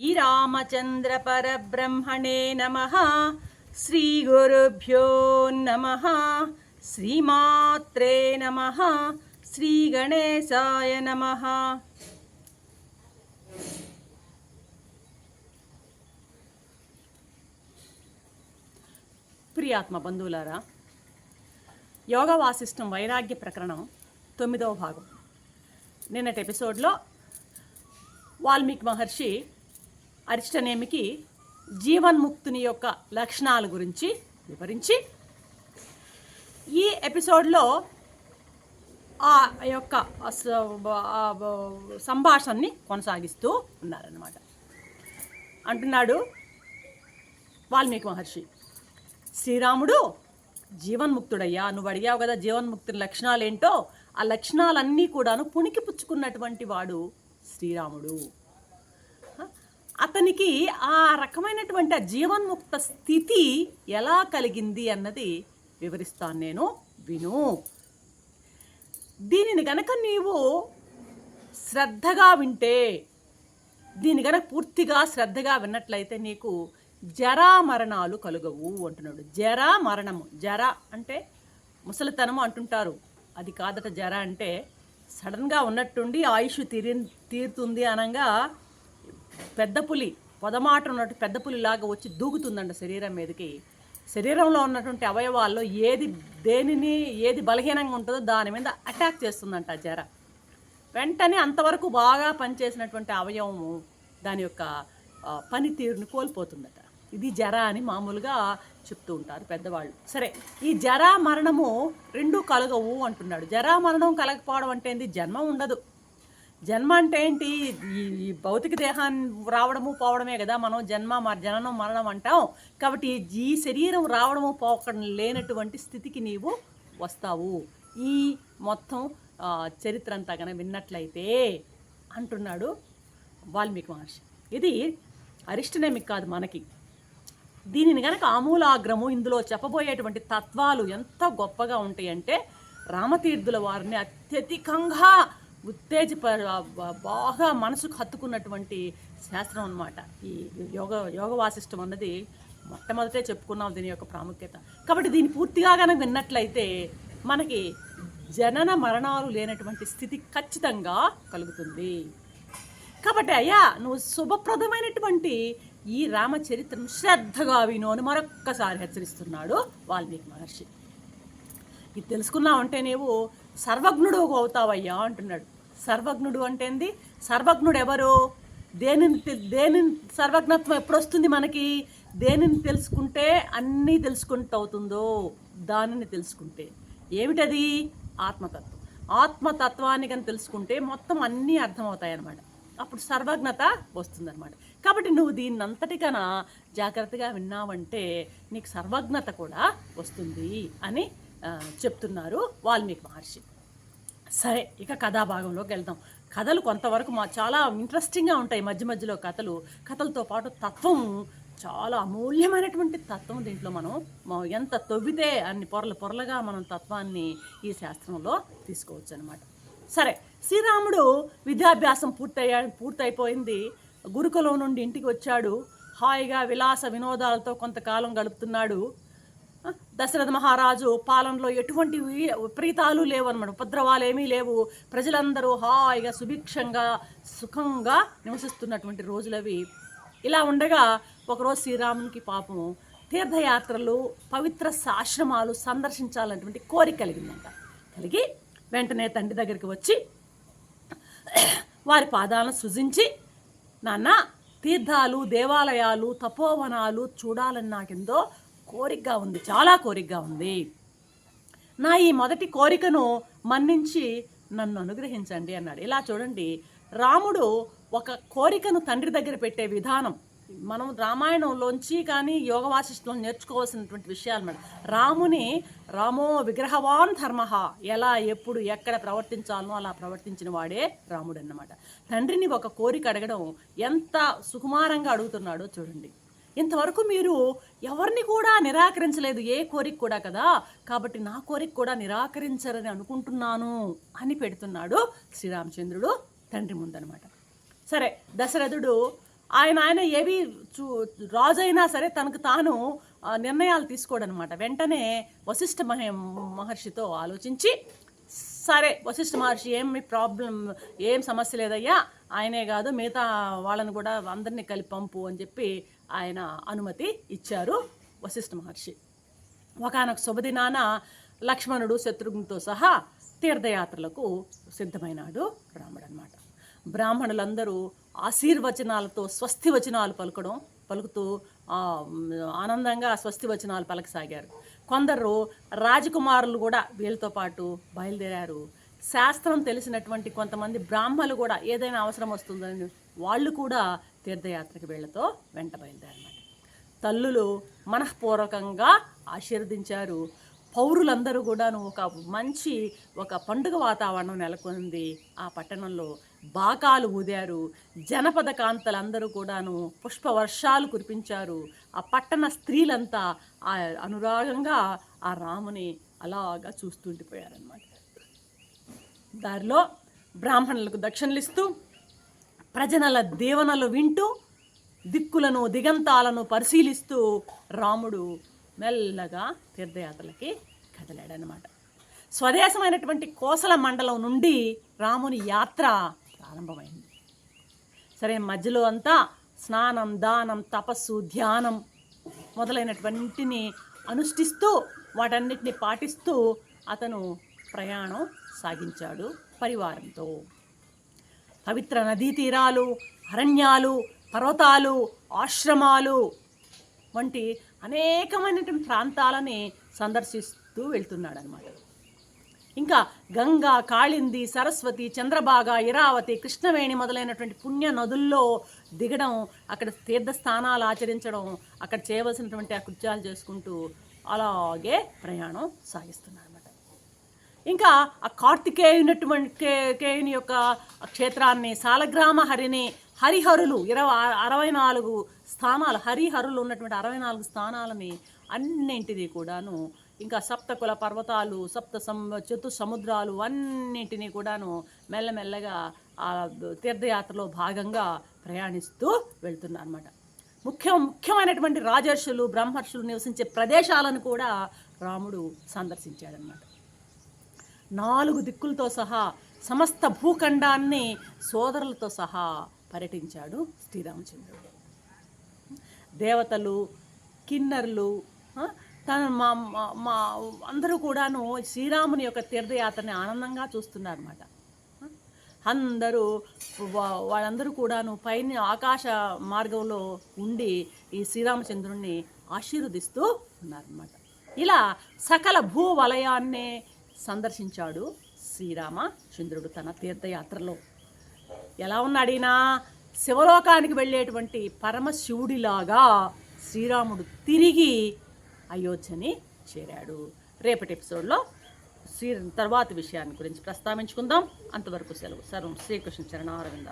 శ్రీరామచంద్ర పరబ్రహ్మణే నమ. శ్రీగురుభ్యో నమ. శ్రీమాత్రే నమ. శ్రీగణేశాయ నమ. ప్రియాత్మ బంధువులారా యోగ వాసిష్టం వైరాగ్య ప్రకరణం తొమ్మిదవ భాగం. నిన్నటి ఎపిసోడ్లో వాల్మీకి మహర్షి అరిష్టనేమికి జీవన్ముక్తుని యొక్క లక్షణాల గురించి వివరించి ఈ ఎపిసోడ్లో ఆ యొక్క సంభాషణని కొనసాగిస్తూ ఉన్నారన్నమాట. అంటున్నాడు వాల్మీకి మహర్షి శ్రీరాముడు జీవన్ముక్తుడయ్యా. నువ్వు అడిగావు కదా జీవన్ముక్తుడి లక్షణాలు ఏంటో ఆ లక్షణాలన్నీ కూడాను పుణికి పుచ్చుకున్నటువంటి వాడు శ్రీరాముడు. అతనికి ఆ రకమైనటువంటి జీవన్ముక్త స్థితి ఎలా కలిగింది అన్నది వివరిస్తాను నేను. విను. దీనిని గనక నీవు శ్రద్ధగా వింటే దీని గనక పూర్తిగా శ్రద్ధగా విన్నట్లయితే నీకు జరా మరణాలు కలుగవు అంటున్నాడు. జరా మరణము. జర అంటే ముసలితనము అంటుంటారు. అది కాదట జర అంటే సడన్గా ఉన్నట్టుండి ఆయుష్ తీరి తీరుతుంది అనగా పెద్ద పులి పొదమాట ఉన్నట్టు పెద్ద పులిలాగా వచ్చి దూకుతుందంట శరీరం మీదకి. శరీరంలో ఉన్నటువంటి అవయవాల్లో ఏది దేనిని ఏది బలహీనంగా ఉంటుందో దాని మీద అటాక్ చేస్తుందంట జర. వెంటనే అంతవరకు బాగా పనిచేసినటువంటి అవయవము దాని యొక్క పనితీరుని కోల్పోతుందట. ఇది జర అని మామూలుగా చెప్తూ ఉంటారు పెద్దవాళ్ళు. సరే ఈ జర మరణము రెండు కలగవు అంటున్నాడు. జరా మరణం కలగకపోవడం అంటే ఏంది? జన్మ ఉండదు. జన్మ అంటే ఏంటి? ఈ భౌతిక దేహాన్ని రావడము పోవడమే కదా మనం. జన్మ మ- జననం మరణం అంటాం. కాబట్టి ఈ శరీరం రావడము పోవడం లేనటువంటి స్థితికి నీవు వస్తావు. ఈ మొత్తం చరిత్ర అంతా కనుక విన్నట్లయితే అంటున్నాడు వాల్మీకి మహర్షి. ఇది అరిష్టనేమిక్ కాదు మనకి. దీనిని కనుక ఆమూలాగ్రము ఇందులో చెప్పబోయేటువంటి తత్వాలు ఎంత గొప్పగా ఉంటాయంటే రామతీర్థుల వారిని అత్యధికంగా ఉత్తేజప బాగా మనసుకు హత్తుకున్నటువంటి శాస్త్రం అన్నమాట. ఈ యోగ యోగ వాసిష్టం అన్నది మొట్టమొదటే చెప్పుకున్నాం దీని యొక్క ప్రాముఖ్యత. కాబట్టి దీన్ని పూర్తిగా కనుక విన్నట్లయితే మనకి జనన మరణాలు లేనటువంటి స్థితి ఖచ్చితంగా కలుగుతుంది. కాబట్టి అయ్యా నువ్వు శుభప్రదమైనటువంటి ఈ రామచరిత్రను శ్రద్ధగా విను అని మరొక్కసారి హెచ్చరిస్తున్నాడు వాల్మీకి మహర్షి. ఇది తెలుసుకున్నావంటే నీవు సర్వజ్ఞుడు అవుతావయ్యా అంటున్నాడు. సర్వజ్ఞుడు అంటే ఏంది సర్వజ్ఞుడు ఎవరు దేనిని దేనిని సర్వజ్ఞత్వం ఎప్పుడు వస్తుంది మనకి? దేనిని తెలుసుకుంటే అన్నీ తెలుసుకుంటూ అవుతుందో దానిని తెలుసుకుంటే. ఏమిటది? ఆత్మతత్వం. ఆత్మతత్వాన్ని కానీ తెలుసుకుంటే మొత్తం అన్నీ అర్థమవుతాయి అన్నమాట అప్పుడు సర్వజ్ఞత వస్తుందన్నమాట. కాబట్టి నువ్వు దీన్ని అంతటికన్నా జాగ్రత్తగా విన్నావంటే నీకు సర్వజ్ఞత కూడా వస్తుంది అని చెప్తున్నారు వాల్మీకి మహర్షి. సరే ఇక కథాభాగంలోకి వెళ్దాం కథలు కొంతవరకు మా చాలా ఇంట్రెస్టింగ్గా ఉంటాయి. మధ్య మధ్యలో కథలు కథలతో పాటు తత్వం చాలా అమూల్యమైనటువంటి తత్వం దీంట్లో మనం ఎంత తవ్వితే అన్ని పొరలు పొరలుగా మనం తత్వాన్ని ఈ శాస్త్రంలో తీసుకోవచ్చు అనమాట సరే శ్రీరాముడు విద్యాభ్యాసం పూర్తయ్యా పూర్తయిపోయింది. గురుకులం నుండి ఇంటికి వచ్చాడు. హాయిగా విలాస వినోదాలతో కొంతకాలం గడుపుతున్నాడు. దశరథ మహారాజు పాలనలో ఎటువంటి విపరీతాలు లేవు అనమాట ఉపద్రవాలు ఏమీ లేవు. ప్రజలందరూ హాయిగా సుభిక్షంగా సుఖంగా నివసిస్తున్నటువంటి రోజులవి ఇలా ఉండగా ఒకరోజు శ్రీరామునికి పాపం తీర్థయాత్రలు పవిత్ర ఆశ్రమాలు సందర్శించాలన్నటువంటి కోరిక కలిగిందంట. కలిగి వెంటనే తండ్రి దగ్గరికి వచ్చి వారి పాదాలను సృజించి నాన్న తీర్థాలు దేవాలయాలు తపోవనాలు చూడాలని నాకెందో కోరికగా ఉంది చాలా కోరికగా ఉంది. నా ఈ మొదటి కోరికను మన్నించి నన్ను అనుగ్రహించండి అన్నాడు. ఇలా చూడండి రాముడు ఒక కోరికను తండ్రి దగ్గర పెట్టే విధానం మనం రామాయణంలోంచి కానీ యోగ వాసిష్ఠంలో నేర్చుకోవాల్సినటువంటి విషయాలు మేడం. రాముని రామో విగ్రహవాన్ ధర్మ ఎలా ఎప్పుడు ఎక్కడ ప్రవర్తించాలనో అలా ప్రవర్తించిన వాడే రాముడు అన్నమాట తండ్రిని ఒక కోరిక అడగడం ఎంత సుకుమారంగా అడుగుతున్నాడో చూడండి. ఇంతవరకు మీరు ఎవరిని కూడా నిరాకరించలేదు ఏ కోరిక కూడా కదా. కాబట్టి నా కోరిక కూడా నిరాకరించరని అనుకుంటున్నాను అని పెడుతున్నాడు శ్రీరామచంద్రుడు తండ్రి ముందనమాట. సరే దశరథుడు ఆయన ఆయన ఏవి చూ రాజైనా సరే తనకు తాను నిర్ణయాలు తీసుకోడనమాట. వెంటనే వశిష్ఠ మహ మహర్షితో ఆలోచించి సరే వశిష్ఠ మహర్షి ఏమి ప్రాబ్లం ఏం సమస్య లేదయ్యా ఆయనే కాదు మిగతా వాళ్ళని కూడా అందరినీ కలిపి పంపు అని చెప్పి ఆయన అనుమతి ఇచ్చారు వశిష్ఠ మహర్షి. ఒకనొక శుభదినాన లక్ష్మణుడు శత్రుఘ్నుతో సహా తీర్థయాత్రలకు సిద్ధమైనాడు రాముడు అనమాట బ్రాహ్మణులందరూ ఆశీర్వచనాలతో స్వస్తి వచనాలు పలకడం పలుకుతూ ఆనందంగా స్వస్తి వచనాలు పలకసాగారు. కొందరు రాజకుమారులు కూడా వీళ్ళతో పాటు బయలుదేరారు. శాస్త్రం తెలిసినటువంటి కొంతమంది బ్రాహ్మలు కూడా ఏదైనా అవసరం వస్తుందని వాళ్ళు కూడా తీర్థయాత్రకి వీళ్ళతో వెంట బయలుదేరమాట తల్లులు మనఃపూర్వకంగా ఆశీర్వదించారు. పౌరులందరూ కూడాను ఒక మంచి ఒక పండుగ వాతావరణం నెలకొంది. ఆ పట్టణంలో బాకాలు ఊదారు. జనపద కాంతలందరూ కూడాను పుష్ప వర్షాలు కురిపించారు. ఆ పట్టణ స్త్రీలంతా ఆ అనురాగంగా ఆ రాముని అలాగా చూస్తుండిపోయారనమాట దారిలో బ్రాహ్మణులకు దక్షిణలిస్తూ ప్రజనల దేవనలు వింటూ దిక్కులను దిగంతాలను పరిశీలిస్తూ రాముడు మెల్లగా తీర్థయాత్రలకి కదిలాడనమాట. స్వదేశమైనటువంటి కోసల మండలం నుండి రాముని యాత్ర ప్రారంభమైంది. సరే మధ్యలో అంతా స్నానం దానం తపస్సు ధ్యానం మొదలైనటువంటిని అనుష్ఠిస్తూ వాటన్నిటిని పాటిస్తూ అతను ప్రయాణం సాగించాడు పరివారంతో. పవిత్ర నదీ తీరాలు అరణ్యాలు పర్వతాలు ఆశ్రమాలు వంటి అనేకమైనటువంటి ప్రాంతాలని సందర్శిస్తూ వెళ్తున్నాడు అనమాట ఇంకా గంగా కాళింది సరస్వతి చంద్రభాగ ఇరావతి కృష్ణవేణి మొదలైనటువంటి పుణ్య నదుల్లో దిగడం అక్కడ తీర్థస్థానాలు ఆచరించడం అక్కడ చేయవలసినటువంటి ఆ కృత్యాలు చేసుకుంటూ అలాగే ప్రయాణం సాగిస్తున్నాను ఇంకా ఆ కార్తికేయునటువంటి కే- కేయుని యొక్క క్షేత్రాన్ని సాలగ్రామ హరిని హరిహరులు ఇరవై అరవై నాలుగు స్థానాలు హరిహరులు ఉన్నటువంటి అరవై నాలుగు స్థానాలని అన్నింటినీ కూడాను ఇంకా సప్తకుల పర్వతాలు సప్త సం చతు సముద్రాలు అన్నింటినీ కూడాను మెల్లమెల్లగా ఆ తీర్థయాత్రలో భాగంగా ప్రయాణిస్తూ వెళ్తున్నారన్నమాట. ముఖ్య ముఖ్యమైనటువంటి రాజర్షులు బ్రహ్మర్షులు నివసించే ప్రదేశాలను కూడా రాముడు సందర్శించాడనమాట నాలుగు దిక్కులతో సహా సమస్త భూఖండాన్ని సోదరులతో సహా పర్యటించాడు శ్రీరామచంద్రుడు. దేవతలు కిన్నర్లు తన మా మా- అందరూ కూడాను శ్రీరాముని యొక్క తీర్థయాత్రని ఆనందంగా చూస్తున్నారన్నమాట. అందరూ వాళ్ళందరూ కూడాను పైన ఆకాశ మార్గంలో ఉండి ఈ శ్రీరామచంద్రుణ్ణి ఆశీర్వదిస్తూ ఉన్నారన్నమాట. ఇలా సకల భూ వలయాన్నే సందర్శించాడు శ్రీరామచంద్రుడు తన తీర్థయాత్రలో. ఎలా ఉన్నాడినా? శివలోకానికి వెళ్ళేటువంటి పరమశివుడిలాగా శ్రీరాముడు తిరిగి అయోధ్యని చేరాడు. రేపటి ఎపిసోడ్లో శ్రీ తర్వాతి విషయాన్ని గురించి ప్రస్తావించుకుందాం. అంతవరకు సెలవు. సర్వం శ్రీకృష్ణ చరణారవింద